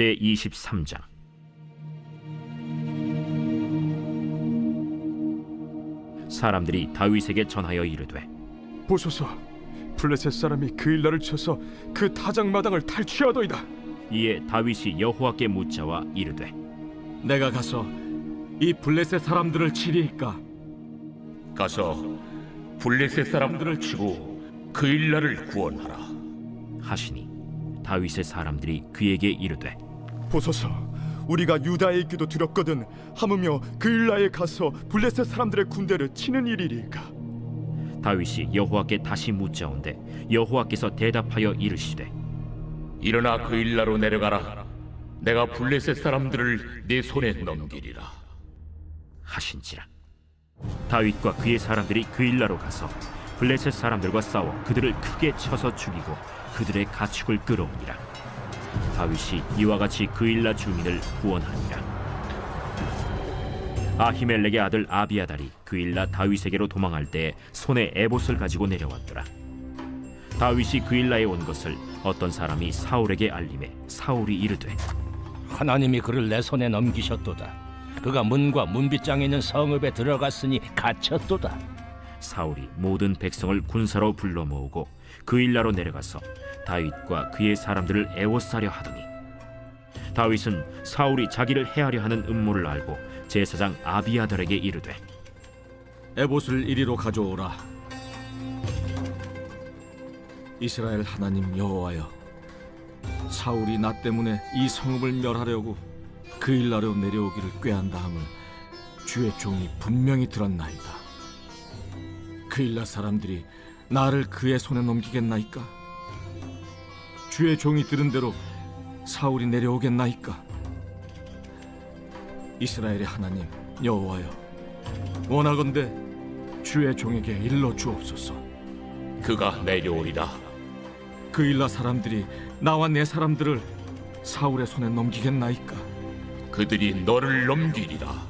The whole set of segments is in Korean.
제 23장. 사람들이 다윗에게 전하여 이르되 보소서 블레셋 사람이 그 일날을 쳐서 그 타작마당을 탈취하더이다. 이에 다윗이 여호와께 묻자와 이르되 내가 가서 이 블레셋 사람들을 치리이까? 가서 블레셋 사람들을 치고 그 일날을 구원하라. 하시니 다윗의 사람들이 그에게 이르되 보소서 우리가 유다에 있기도 두렵거든 하무며 그 일라에 가서 블레셋 사람들의 군대를 치는 일이리까 다윗이 여호와께 다시 묻자온데 여호와께서 대답하여 이르시되 일어나 그 일나로 내려가라. 내가 블레셋 사람들을 내 손에 넘기리라. 하신지라 다윗과 그의 사람들이 그 일라로 가서 블레셋 사람들과 싸워 그들을 크게 쳐서 죽이고 그들의 가축을 끌어오니라 다윗이 이와 같이 그 일라 주민을 구원하니라 아히멜렉의 아들 아비아달이 그 일라 다윗에게로 도망할 때 손에 에봇을 가지고 내려왔더라 다윗이 그 일라에 온 것을 어떤 사람이 사울에게 알림해 사울이 이르되 하나님이 그를 내 손에 넘기셨도다. 그가 문과 문빗장에 있는 성읍에 들어갔으니 갇혔도다. 사울이 모든 백성을 군사로 불러 모으고 그 일나로 내려가서 다윗과 그의 사람들을 애워싸려 하더니 다윗은 사울이 자기를 해하려 하는 음모를 알고 제사장 아비아달에게 이르되 에봇을 이리로 가져오라. 이스라엘 하나님 여호와여 사울이 나 때문에 이 성읍을 멸하려고 그 일나로 내려오기를 꾀한 다음을 주의 종이 분명히 들었나이다. 그 일나 사람들이 나를 그의 손에 넘기겠나이까 주의 종이 들은 대로 사울이 내려오겠나이까 이스라엘의 하나님 여호와여 원하건대 주의 종에게 일러 주옵소서 그가 내려오리라. 그 일라 사람들이 나와 내 사람들을 사울의 손에 넘기겠나이까 그들이 너를 넘기리라.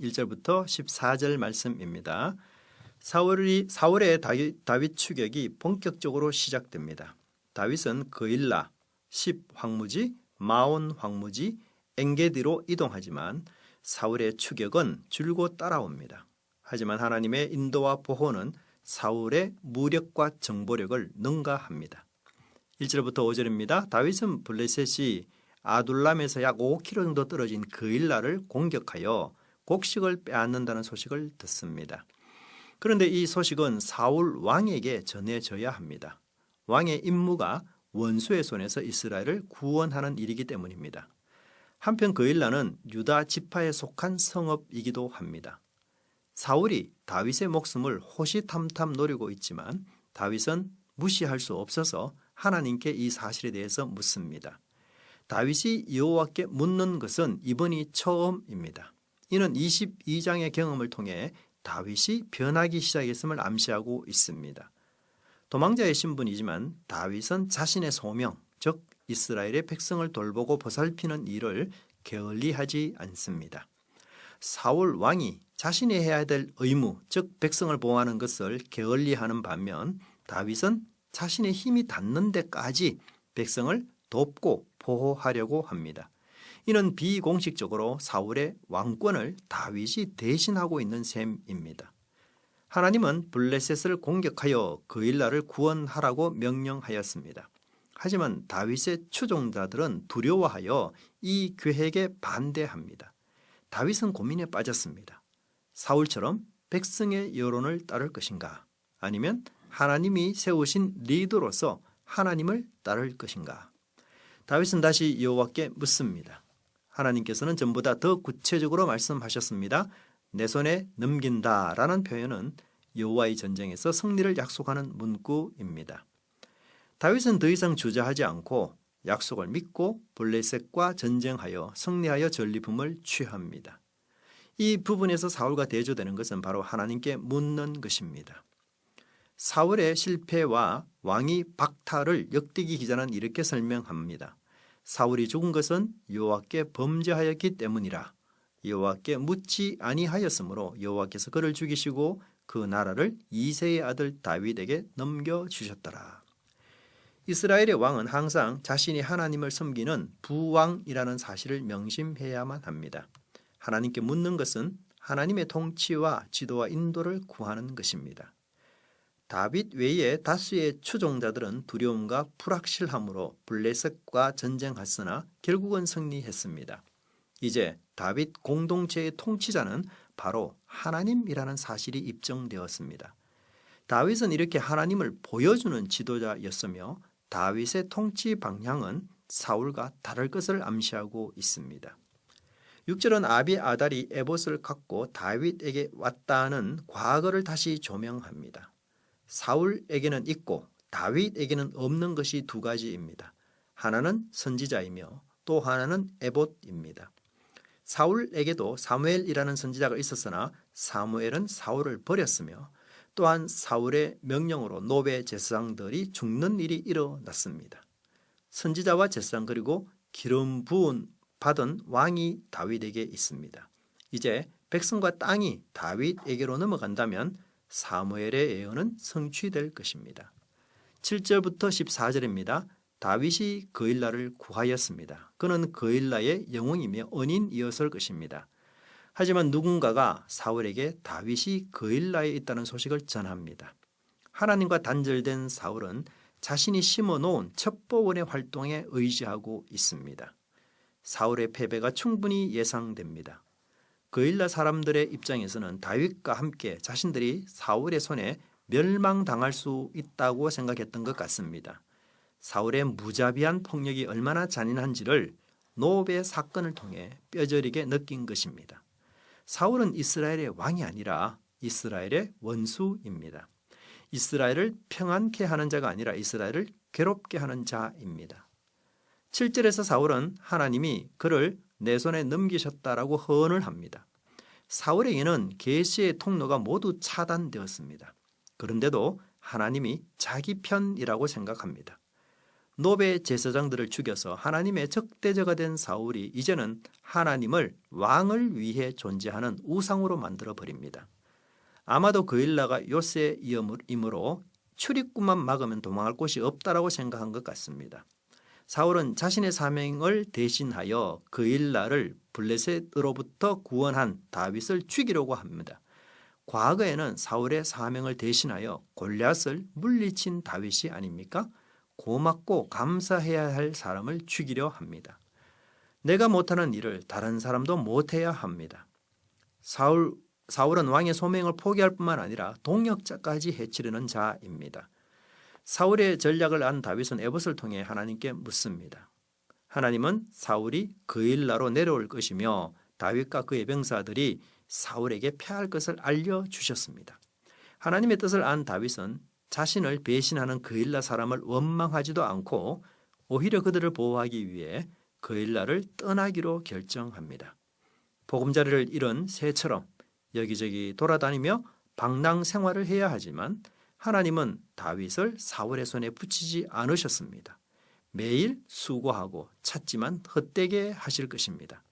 1절부터 14절 말씀입니다. 사울이 사울의 다윗, 다윗 추격이 본격적으로 시작됩니다. 다윗은 그일라, 십 황무지, 마온 황무지, 엔게디로 이동하지만 사울의 추격은 줄곧 따라옵니다. 하지만 하나님의 인도와 보호는 사울의 무력과 정보력을 능가합니다. 1절부터 5절입니다. 다윗은 블레셋이 아둘람에서 약 5km 정도 떨어진 그일라를 공격하여 곡식을 빼앗는다는 소식을 듣습니다. 그런데 이 소식은 사울 왕에게 전해져야 합니다. 왕의 임무가 원수의 손에서 이스라엘을 구원하는 일이기 때문입니다. 한편 그일라는 유다 지파에 속한 성읍이기도 합니다. 사울이 다윗의 목숨을 호시탐탐 노리고 있지만 다윗은 무시할 수 없어서 하나님께 이 사실에 대해서 묻습니다. 다윗이 여호와께 묻는 것은 이번이 처음입니다. 이는 22장의 경험을 통해 다윗이 변하기 시작했음을 암시하고 있습니다. 도망자의 신분이지만 다윗은 자신의 소명, 즉 이스라엘의 백성을 돌보고 보살피는 일을 게을리하지 않습니다. 사울 왕이 자신이 해야 될 의무, 즉 백성을 보호하는 것을 게을리하는 반면 다윗은 자신의 힘이 닿는 데까지 백성을 돕고 보호하려고 합니다. 이는 비공식적으로 사울의 왕권을 다윗이 대신하고 있는 셈입니다. 하나님은 블레셋을 공격하여 그 일나를 구원하라고 명령하였습니다. 하지만 다윗의 추종자들은 두려워하여 이 계획에 반대합니다. 다윗은 고민에 빠졌습니다. 사울처럼 백성의 여론을 따를 것인가? 아니면 하나님이 세우신 리더로서 하나님을 따를 것인가? 다윗은 다시 여호와께 묻습니다. 하나님께서는 전보다 더 구체적으로 말씀하셨습니다. 내 손에 넘긴다라는 표현은 여호와의 전쟁에서 승리를 약속하는 문구입니다. 다윗은 더 이상 주저하지 않고 약속을 믿고 블레셋과 전쟁하여 승리하여 전리품을 취합니다. 이 부분에서 사울과 대조되는 것은 바로 하나님께 묻는 것입니다. 사울의 실패와 왕이 박탈을 역대기 기자는 이렇게 설명합니다. 사울이 죽은 것은 여호와께 범죄하였기 때문이라. 여호와께 묻지 아니하였으므로 여호와께서 그를 죽이시고 그 나라를 이세의 아들 다윗에게 넘겨 주셨더라. 이스라엘의 왕은 항상 자신이 하나님을 섬기는 부왕이라는 사실을 명심해야만 합니다. 하나님께 묻는 것은 하나님의 통치와 지도와 인도를 구하는 것입니다. 다윗 외에 다수의 추종자들은 두려움과 불확실함으로 블레셋과 전쟁했으나 결국은 승리했습니다. 이제 다윗 공동체의 통치자는 바로 하나님이라는 사실이 입증되었습니다. 다윗은 이렇게 하나님을 보여주는 지도자였으며 다윗의 통치 방향은 사울과 다를 것을 암시하고 있습니다. 6절은 아비 아달이 에봇을 갖고 다윗에게 왔다는 과거를 다시 조명합니다. 사울에게는 있고 다윗에게는 없는 것이 두 가지입니다. 하나는 선지자이며 또 하나는 에봇입니다. 사울에게도 사무엘이라는 선지자가 있었으나 사무엘은 사울을 버렸으며 또한 사울의 명령으로 노베 제사장들이 죽는 일이 일어났습니다. 선지자와 제사장 그리고 기름 부은 받은 왕이 다윗에게 있습니다. 이제 백성과 땅이 다윗에게로 넘어간다면 사무엘의 예언은 성취될 것입니다. 7절부터 14절입니다. 다윗이 그일라를 구하였습니다. 그는 그일라의 영웅이며 은인이었을 것입니다. 하지만 누군가가 사울에게 다윗이 그일라에 있다는 소식을 전합니다. 하나님과 단절된 사울은 자신이 심어놓은 첩보원의 활동에 의지하고 있습니다. 사울의 패배가 충분히 예상됩니다. 그일라 사람들의 입장에서는 다윗과 함께 자신들이 사울의 손에 멸망당할 수 있다고 생각했던 것 같습니다. 사울의 무자비한 폭력이 얼마나 잔인한지를 노베 사건을 통해 뼈저리게 느낀 것입니다. 사울은 이스라엘의 왕이 아니라 이스라엘의 원수입니다. 이스라엘을 평안케 하는 자가 아니라 이스라엘을 괴롭게 하는 자입니다. 7절에서 사울은 하나님이 그를 내 손에 넘기셨다라고 허언을 합니다. 사울에게는 계시의 통로가 모두 차단되었습니다. 그런데도 하나님이 자기 편이라고 생각합니다. 노베 제사장들을 죽여서 하나님의 적대자가 된 사울이 이제는 하나님을 왕을 위해 존재하는 우상으로 만들어 버립니다. 아마도 그일라가 요새이므로 출입구만 막으면 도망할 곳이 없다라고 생각한 것 같습니다. 사울은 자신의 사명을 대신하여 그일라를 블레셋으로부터 구원한 다윗을 죽이려고 합니다. 과거에는 사울의 사명을 대신하여 골리앗을 물리친 다윗이 아닙니까? 고맙고 감사해야 할 사람을 죽이려 합니다. 내가 못하는 일을 다른 사람도 못해야 합니다. 사울, 사울은 왕의 소명을 포기할 뿐만 아니라 동역자까지 해치려는 자입니다. 사울의 전략을 안 다윗은 에봇을 통해 하나님께 묻습니다. 하나님은 사울이 그일라로 내려올 것이며 다윗과 그의 병사들이 사울에게 패할 것을 알려주셨습니다. 하나님의 뜻을 안 다윗은 자신을 배신하는 그일라 사람을 원망하지도 않고 오히려 그들을 보호하기 위해 그일라를 떠나기로 결정합니다. 보금자리를 잃은 새처럼 여기저기 돌아다니며 방랑 생활을 해야 하지만 하나님은 다윗을 사울의 손에 붙이지 않으셨습니다. 매일 수고하고 찾지만 헛되게 하실 것입니다.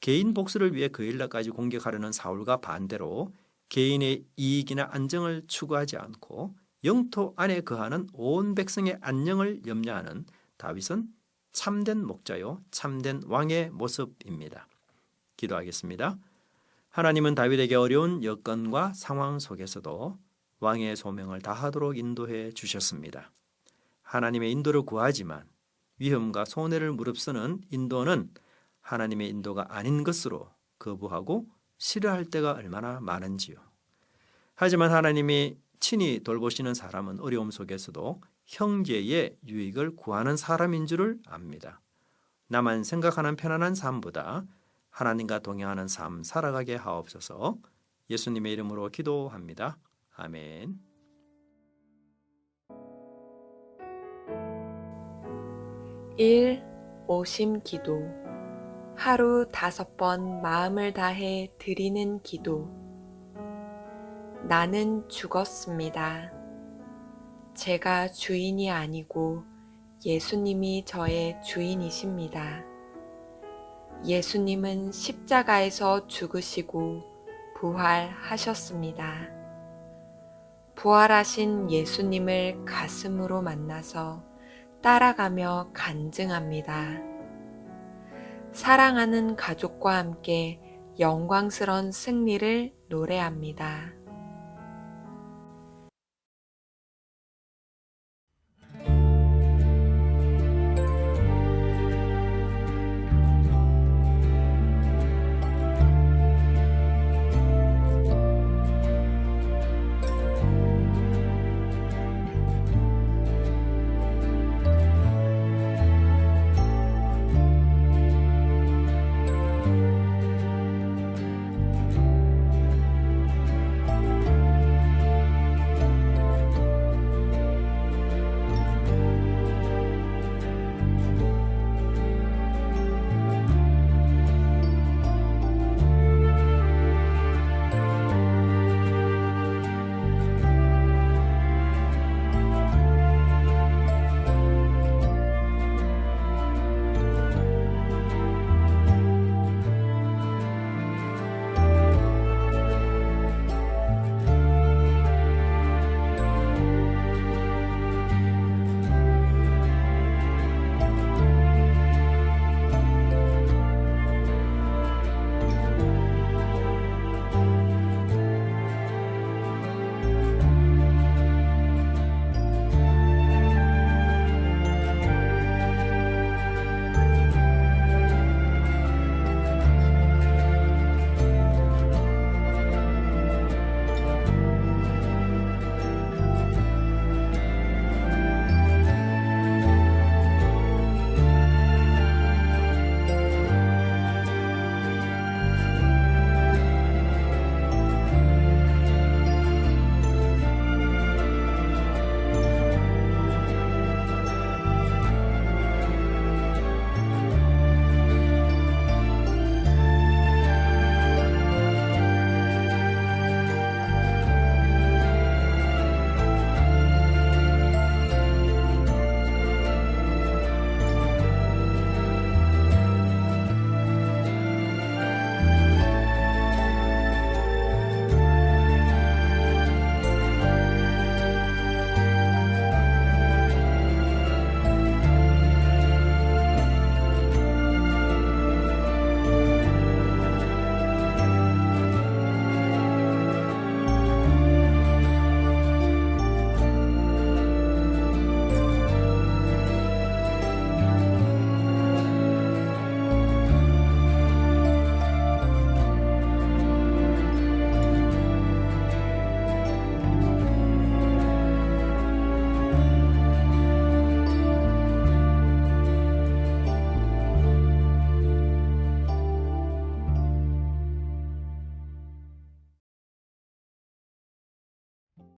개인 복수를 위해 그일라까지 공격하려는 사울과 반대로 개인의 이익이나 안정을 추구하지 않고 영토 안에 거하는 온 백성의 안녕을 염려하는 다윗은 참된 목자요 참된 왕의 모습입니다. 기도하겠습니다. 하나님은 다윗에게 어려운 여건과 상황 속에서도 왕의 소명을 다하도록 인도해 주셨습니다. 하나님의 인도를 구하지만 위험과 손해를 무릅쓰는 인도는 하나님의 인도가 아닌 것으로 거부하고 싫어할 때가 얼마나 많은지요. 하지만 하나님이 친히 돌보시는 사람은 어려움 속에서도 형제의 유익을 구하는 사람인 줄을 압니다. 나만 생각하는 편안한 삶보다 하나님과 동행하는 삶 살아가게 하옵소서 예수님의 이름으로 기도합니다. 아멘. 1. 오심 기도. 하루 다섯 번 마음을 다해 드리는 기도. 나는 죽었습니다. 제가 주인이 아니고 예수님이 저의 주인이십니다. 예수님은 십자가에서 죽으시고 부활하셨습니다. 부활하신 예수님을 가슴으로 만나서 따라가며 간증합니다. 사랑하는 가족과 함께 영광스런 승리를 노래합니다.